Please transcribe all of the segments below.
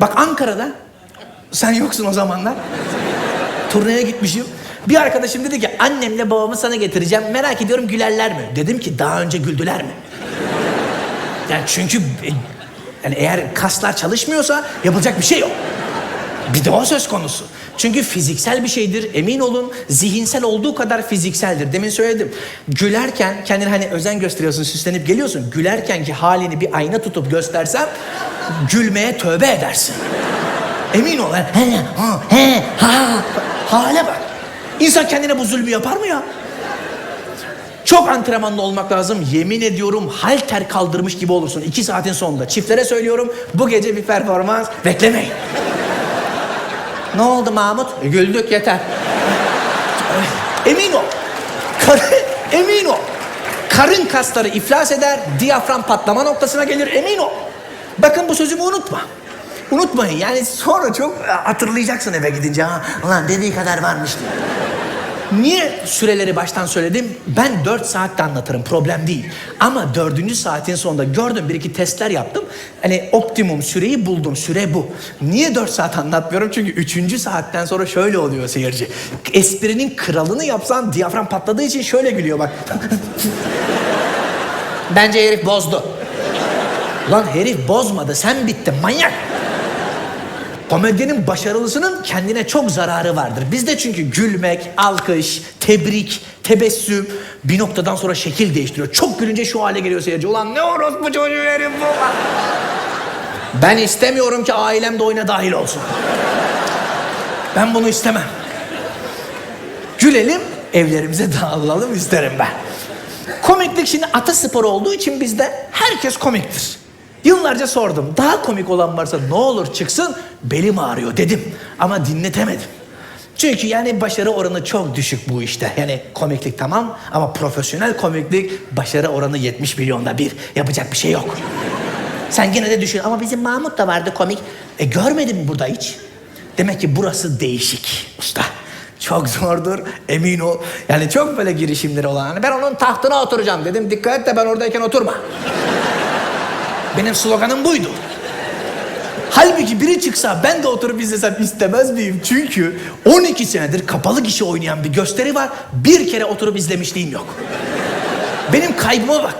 Bak Ankara'da, sen yoksun o zamanlar. Turneye gitmişim. Bir arkadaşım dedi ki annemle babamı sana getireceğim. Merak ediyorum gülerler mi? Dedim ki daha önce güldüler mi? Yani çünkü e, yani eğer kaslar çalışmıyorsa yapılacak bir şey yok. Bir de o söz konusu. Çünkü fiziksel bir şeydir. Emin olun zihinsel olduğu kadar fizikseldir. Demin söyledim. Gülerken kendine hani özen gösteriyorsun, süslenip geliyorsun. Gülerken ki halini bir ayna tutup göstersem gülmeye tövbe edersin. Emin ol. He, ha, he, ha. Hale bak. İnsan kendine bu zulmü yapar mı ya? Çok antrenmanlı olmak lazım. Yemin ediyorum halter kaldırmış gibi olursun. iki saatin sonunda. Çiftlere söylüyorum bu gece bir performans beklemeyin. Ne oldu Mahmut? E, güldük yeter. Emin ol. Karın, emin ol. Karın kasları iflas eder, diyafram patlama noktasına gelir emin ol. Bakın bu sözümü unutma. Unutmayın yani sonra çok hatırlayacaksın eve gidince. Ha, ulan dediği kadar varmış diye. Niye süreleri baştan söyledim? Ben 4 saatte anlatırım problem değil. Ama dördüncü saatin sonunda gördüm bir iki testler yaptım. Hani optimum süreyi buldum süre bu. Niye 4 saat anlatmıyorum? Çünkü üçüncü saatten sonra şöyle oluyor seyirci. Esprinin kralını yapsan diyafram patladığı için şöyle gülüyor bak. Bence herif bozdu. Lan herif bozmadı sen bittin manyak. Komedyenin başarılısının kendine çok zararı vardır. Bizde çünkü gülmek, alkış, tebrik, tebessüm bir noktadan sonra şekil değiştiriyor. Çok gülünce şu hale geliyor seyirci. Ulan ne orospu çocuğu herif bu. Ben istemiyorum ki ailem de oyuna dahil olsun. Ben bunu istemem. Gülelim, evlerimize dağılalım isterim ben. Komiklik şimdi ataspor olduğu için bizde herkes komiktir. Yıllarca sordum. Daha komik olan varsa ne olur çıksın belim ağrıyor dedim. Ama dinletemedim. Çünkü yani başarı oranı çok düşük bu işte. Yani komiklik tamam ama profesyonel komiklik başarı oranı 70 milyonda bir. Yapacak bir şey yok. Sen yine de düşün ama bizim Mahmut da vardı komik. E görmedin burada hiç? Demek ki burası değişik usta. Çok zordur emin ol. Yani çok böyle girişimleri olan. Ben onun tahtına oturacağım dedim. Dikkat et de ben oradayken oturma. Benim sloganım buydu. Halbuki biri çıksa ben de oturup izlesem istemez miyim? Çünkü 12 senedir kapalı kişi oynayan bir gösteri var. Bir kere oturup izlemişliğim yok. Benim kaybıma bak.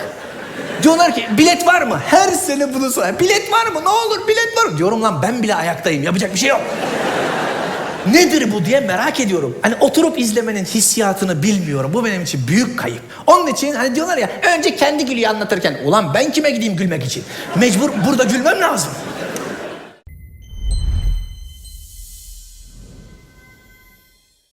Diyorlar ki bilet var mı? Her sene bunu sorar. Bilet var mı? Ne olur bilet var mı? Diyorum lan ben bile ayaktayım. Yapacak bir şey yok. Nedir bu diye merak ediyorum. Hani oturup izlemenin hissiyatını bilmiyorum. Bu benim için büyük kayıp. Onun için hani diyorlar ya önce kendi gülüyor anlatırken. Ulan ben kime gideyim gülmek için? Mecbur burada gülmem lazım.